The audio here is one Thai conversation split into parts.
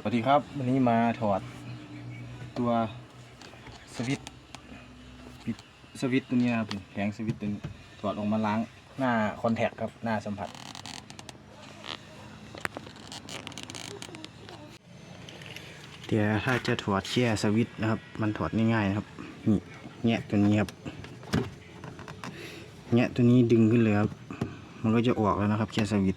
สวัสดีครับ วันนี้มาถอดตัวสวิตช์ปิดสวิตช์ตัวนี้นะครับแผงสวิตช์ตัวนี้ถอดออกมาล้างหน้าคอนแทคครับ หน้าสัมผัส เดี๋ยวถ้าจะถอดแค่สวิตช์นะครับ มันถอดง่ายๆนะครับนี่แงะตัวนี้ครับแงะตัวนี้ดึงขึ้นเลยครับมันก็จะออกแล้วนะครับแค่สวิต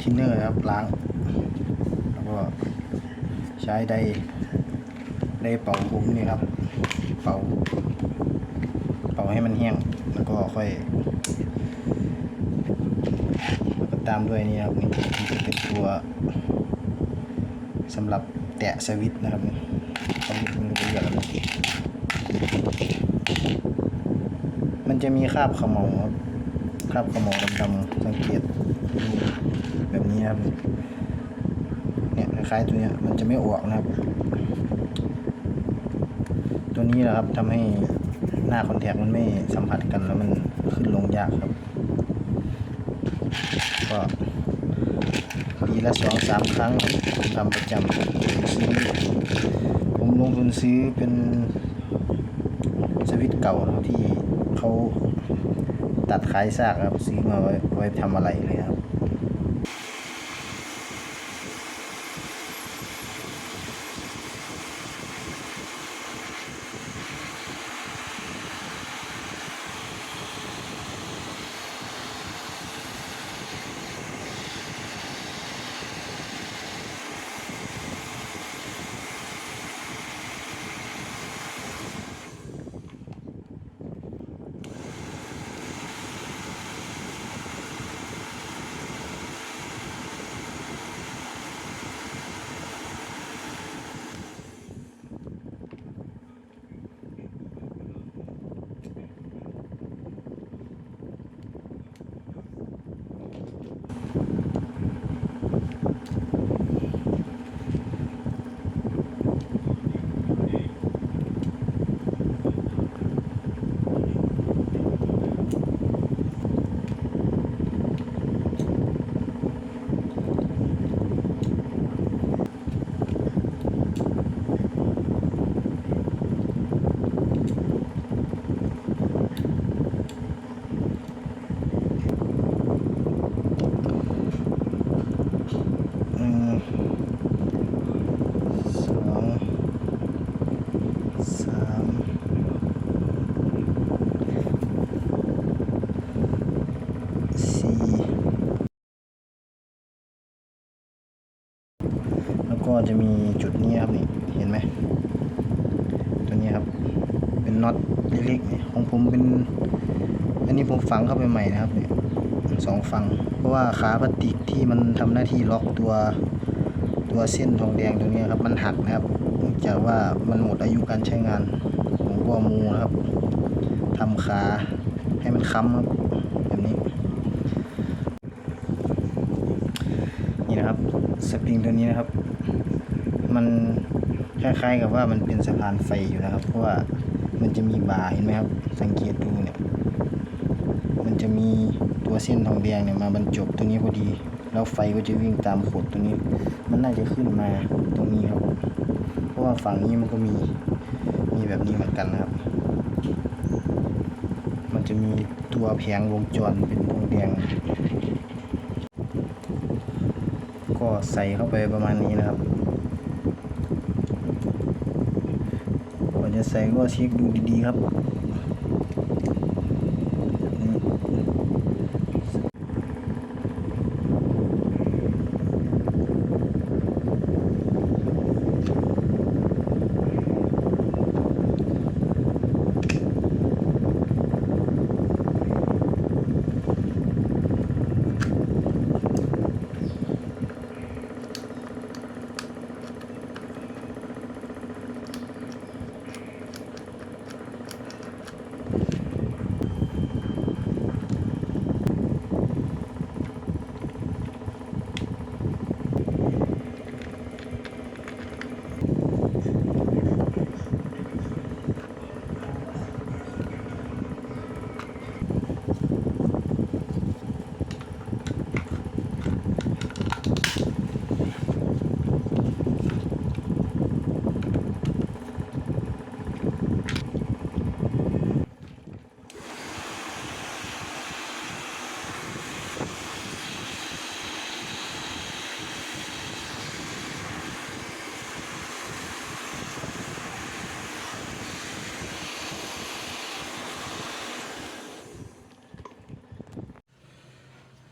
ทินเนอร์ครับล้าง แล้วก็ใช้ไดไดเป่าผมนี่ครับ เป่า เป่าให้มันแห้ง แล้วก็ค่อยแล้วก็ตามด้วยนี่ครับนี่จะเป็นตัวสำหรับแตะสวิตช์นะครับนี่สวิตมันก็เรียอะมันจะมีคราบขมเหลาครับคราบขมเหลาดำๆสังเกตดู นี้ครับเนี่ยคล้ายๆตัวเนี้ยมันจะไม่ออกนะครับ ตัวนี้แหละครับทำให้หน้าคอนแทคมันไม่สัมผัสกันแล้วมันขึ้นลงยากครับก็ปีละสองสามครั้งทำประจำซื้อผมลงทุนซื้อเป็นสวิต์เก่าที่เขาตัดขายซากครับซื้อมาไว้ไว้ทำอะไรเลยครับ จะมีจุดนี้ครับนี่เห็นไหมตัวนี้ครับ เป็นน็อตเล็กๆของผมเป็น อันนี้ผมฝังเข้าไปใหม่นะครับเนี่ยสองฝั่งเพราะว่าขาพลาสติกที่มันทำหน้าที่ล็อกตัวตัวเส้นทองแดงตรงนี้ครับ มันหักนะครับเนื่องจากว่ามันหมดอายุการใช้งานผมก็เอมูนะครับทำขาให้มันค้ำครับแบบนี้ นี่นะครับสปริงตัวนี้นะครับ มันคล้ายๆกับว่ามันเป็นสะพานไฟอยู่นะครับ เพราะว่ามันจะมีบาเห็นไหมครับ สังเกตดูเนี่ย มันจะมีตัวเส้นทองแดงเนี่ยมาบรรจบตรงนี้พอดี แล้วไฟก็จะวิ่งตามขดตรงนี้ มันน่าจะขึ้นมาตรงนี้ครับ เพราะว่าฝั่งนี้มันก็มี มีแบบนี้เหมือนกันนะครับ มันจะมีตัวแผงวงจรเป็นทองแดง ก็ใส่เข้าไปประมาณนี้นะครับ ก่อนจะใส่ก็เช็คดูดีๆครับ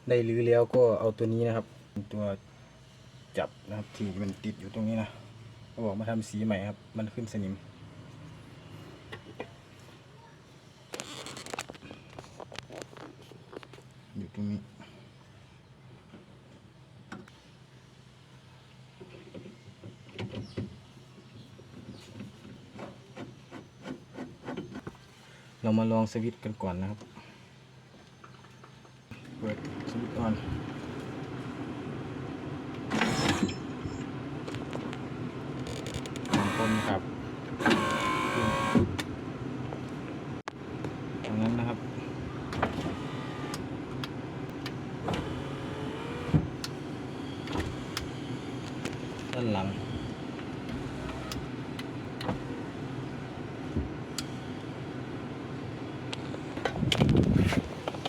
ได้รื้อแล้วก็เอาตัวนี้นะครับ ตัวจับนะครับที่มันติดอยู่ตรงนี้นะเขาบอกมาทำสีใหม่ครับ มันขึ้นสนิมอยู่ตรงนี้เรามาลองสวิตช์กันก่อนนะครับ เปิดสวิตช์ก่อน สองค นครับตรงนั้นนะครับ ด้านหลัง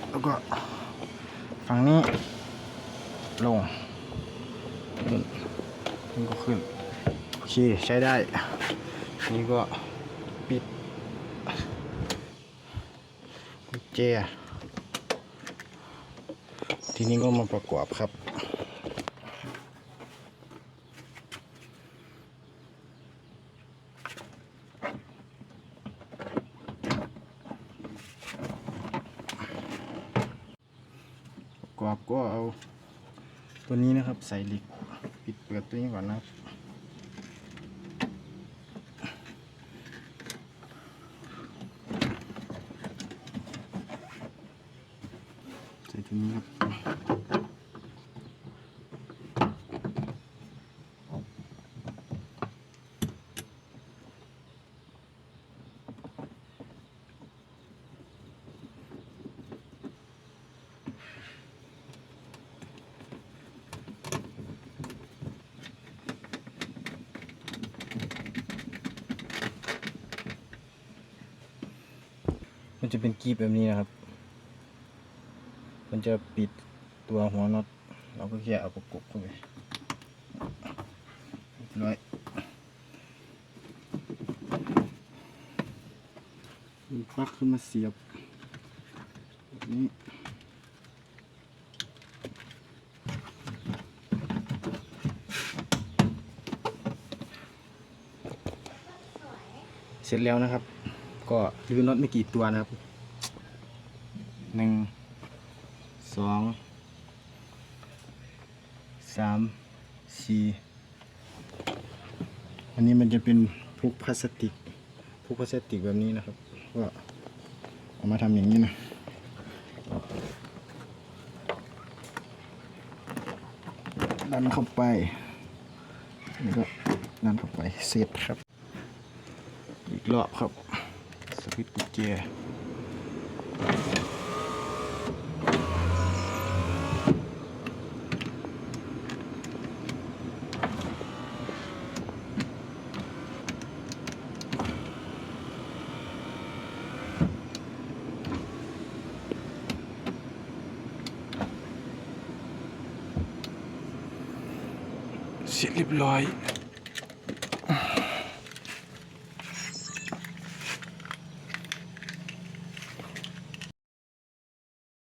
แล้วก็ฝั่งนี้ลงขึ้นนี่ก็ขึ้น โอเค ใช้ได้ นี่ก็ปิดกุญแจทีนี้ก็มาประกอบครับประกอบก็เอาตัวนี้นะครับ ใส่เหล็ก ปิดเปิดตัวนี้ก่อนนะครับ มันจะเป็นกีบแบบนี้นะครับ มันจะปิดตัวหัวน็อต เราก็แค่เอาปรกบเข้าไปน้อยปักขึ้นมาเสียบนี้เสร็จแล้วนะครับ ก็รื้อน็อตไม่กี่ตัวนะครับหนึ่งสองสามสี่อันนี้มันจะเป็นพวกพลาสติกพวกพลาสติกแบบนี้นะครับ ก็เอามาทำอย่างนี้นะดันเข้าไปนี่ก็ดันเข้าไปเสร็จครับ อีกรอบครับ สวิตช์กุญแ